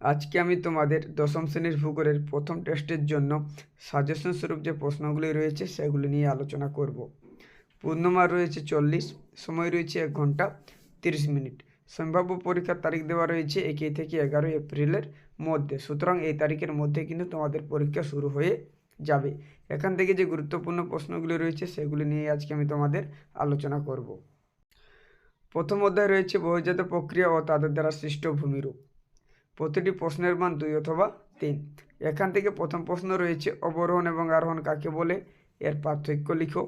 আজকে আমি তোমাদের দশম শ্রেণির ভূগোলের প্রথম টেস্টের জন্য সাজেশন স্বরূপ যে প্রশ্নগুলি রয়েছে সেগুলি নিয়ে আলোচনা করব। পূর্ণমান রয়েছে চল্লিশ, সময় রয়েছে এক ঘণ্টা, তিরিশ মিনিট। সম্ভাব্য পরীক্ষার তারিখ দেওয়া রয়েছে একে থেকে এগারোই এপ্রিলের মধ্যে। সুতরাং এই তারিখের মধ্যে কিন্তু তোমাদের পরীক্ষা শুরু হয়ে যাবে। এখান থেকে যে গুরুত্বপূর্ণ প্রশ্নগুলি রয়েছে সেগুলি নিয়ে আজকে আমি তোমাদের আলোচনা করব। প্রথম অধ্যায় রয়েছে বহুজাত প্রক্রিয়া ও তাদের দ্বারা সৃষ্ট ভূমিরূপ। প্রতিটি প্রশ্নের মান দুই অথবা তিন। এখান থেকে প্রথম প্রশ্ন রয়েছে অবরোহণ এবং আরোহণ কাকে বলে? এর পার্থক্য লিখো।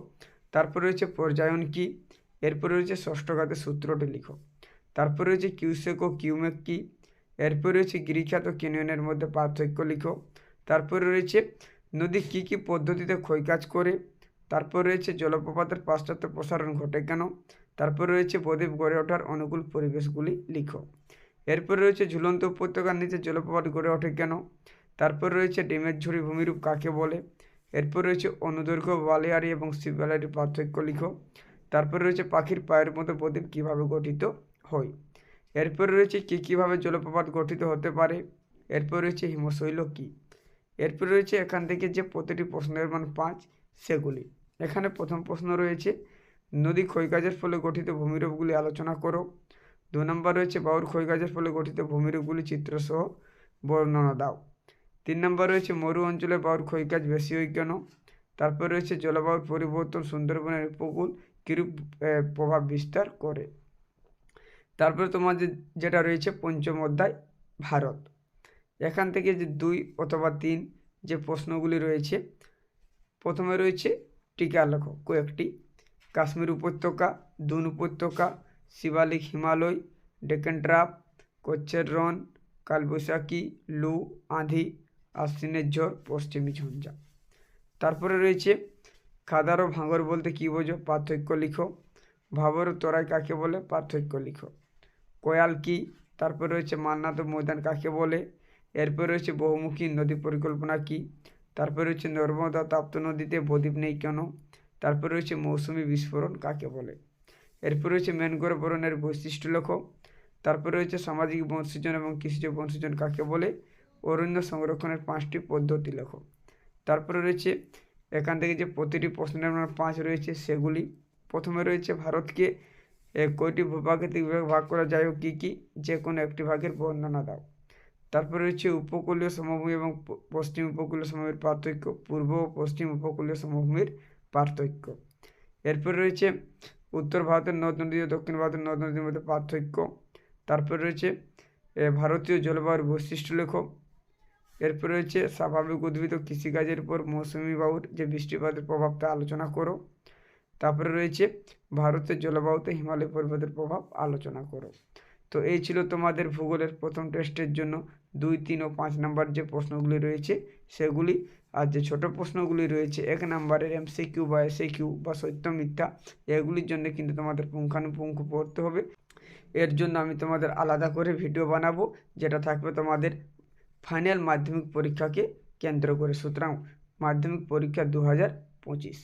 তারপর রয়েছে পর্যায়ন কি? এরপর রয়েছে ষষ্ঠঘাতের সূত্রটি লিখো। তারপর রয়েছে কিউসেক ও কিউমেক কি? এরপর রয়েছে গিরিখ্যাত কেনিয়নের মধ্যে পার্থক্য লিখো। তারপরে রয়েছে নদী কী কী পদ্ধতিতে ক্ষয়কাজ করে? তারপর রয়েছে জলপ্রপাতের পাশ্চাত্য প্রসারণ ঘটে কেন? তারপর রয়েছে প্রদীপ গড়ে ওঠার অনুকূল পরিবেশগুলি লিখো। এরপর রয়েছে ঝুলন্ত উপত্যকার নিচে জলপ্রপাত গড়ে ওঠে কেন? তারপর রয়েছে ডিমের ঝুড়ি ভূমিরূপ কাকে বলে? এরপর রয়েছে অনুদৈর্ঘ্য বালিয়ারি এবং শিববালিয়ারির পার্থক্য লিখো। তারপর রয়েছে পাখির পায়ের মতো প্রদীপ কীভাবে গঠিত হয়? এরপর রয়েছে কী কীভাবে জলপ্রপাত গঠিত হতে পারে? এরপর রয়েছে হিমশৈল কী? এরপর রয়েছে এখান থেকে যে প্রতিটি প্রশ্নের মান পাঁচ, সেগুলি। এখানে প্রথম প্রশ্ন রয়েছে, নদী ক্ষয়কাজের ফলে গঠিত ভূমিরূপগুলি আলোচনা করো। দু নম্বর রয়েছে বাউর ক্ষয়কাজের ফলে গঠিত ভূমিরূপগুলি চিত্রসহ বর্ণনা দাও। তিন নম্বর রয়েছে মরু অঞ্চলে বাউর ক্ষয়কাজ বেশি হয় কেন? তারপর রয়েছে জলবায়ুর পরিবর্তন সুন্দরবনের উপকূল কিরূপ প্রভাব বিস্তার করে? তারপরে তোমাদের যেটা রয়েছে পঞ্চম অধ্যায়, ভারত। এখান থেকে যে দুই অথবা তিন যে প্রশ্নগুলি রয়েছে, প্রথমে রয়েছে টিকা লেখো কয়েকটি। কাশ্মীর উপত্যকা, দুন উপত্যকা শিবালিক হিমালয় ডেকেন ট্রাপ কচ্ছের রন কালবৈশাখী, লু, আঁধি, আশ্বিনের ঝড়, পশ্চিমী ঝঞ্ঝা। তারপরে রয়েছে খাদার ও ভাঙর বলতে কী বোঝো? পার্থক্য লিখো। ভাবর ও তরাই কাকে বলে? পার্থক্য লিখো। কয়াল কি? তারপর রয়েছে মান্নাত ময়দান কাকে বলে? এরপর রয়েছে বহুমুখী নদী পরিকল্পনা কি? তারপর রয়েছে নর্মদা তাপ্ত নদীতে বদ্বীপ নেই কেন? তারপর রয়েছে মৌসুমি বিস্ফোরণ কাকে বলে? এরপর রয়েছে ম্যানগ্রোভ বরণের বৈশিষ্ট্য লেখো তারপর রয়েছে সামাজিক বংশীজন এবং কৃষিজ বংশীজন কাকে বলে? অরণ্য সংরক্ষণের পাঁচটি পদ্ধতি লেখো তারপরে রয়েছে, এখান থেকে যে প্রতিটি প্রশ্নের মান পাঁচ রয়েছে সেগুলি। প্রথমে রয়েছে ভারতকে কয়টি ভূপ্রাকৃতিক বিভাগ ভাগ করা যায় ও কী কী? যে কোনো একটি ভাগের বর্ণনা দাও। তারপরে রয়েছে উপকূলীয় সমভূমি এবং পশ্চিম উপকূলীয় সমভূমির পার্থক্য, পূর্ব ও পশ্চিম উপকূলীয় সমভূমির পার্থক্য। এরপর রয়েছে উত্তর ভারতের নদ নদী ও দক্ষিণ ভারতের নদ নদীর মধ্যে পার্থক্য। তারপর রয়েছে ভারতীয় জলবায়ুর বৈশিষ্ট্য লেখ। এরপর রয়েছে, স্বাভাবিক উদ্ভিদ ও কৃষিকাজের উপর মৌসুমি বায়ুর যে বৃষ্টিপাতের প্রভাব তা আলোচনা করো। তারপরে রয়েছে, ভারতের জলবায়ুতে হিমালয় পর্বতের প্রভাব আলোচনা করো। তো এই ছিল তোমাদের ভূগোলের প্রথম টেস্টের জন্য। দুই, তিন ও পাঁচ নাম্বার যে প্রশ্নগুলি রয়েছে, সেগুলি আর যে ছোট প্রশ্নগুলি রয়েছে, এক নাম্বারের এমসিকিউ বা এসএকিউ বা সত্য মিথ্যা, এগুলির জন্য কিন্তু তোমাদের পুঙ্খানুপুঙ্খ পড়তে হবে। এর জন্য আমি তোমাদের আলাদা করে ভিডিও বানাবো, যেটা থাকবে তোমাদের ফাইনাল মাধ্যমিক পরীক্ষাকে কেন্দ্র করে। সুতরাং মাধ্যমিক পরীক্ষা দু হাজার পঁচিশ।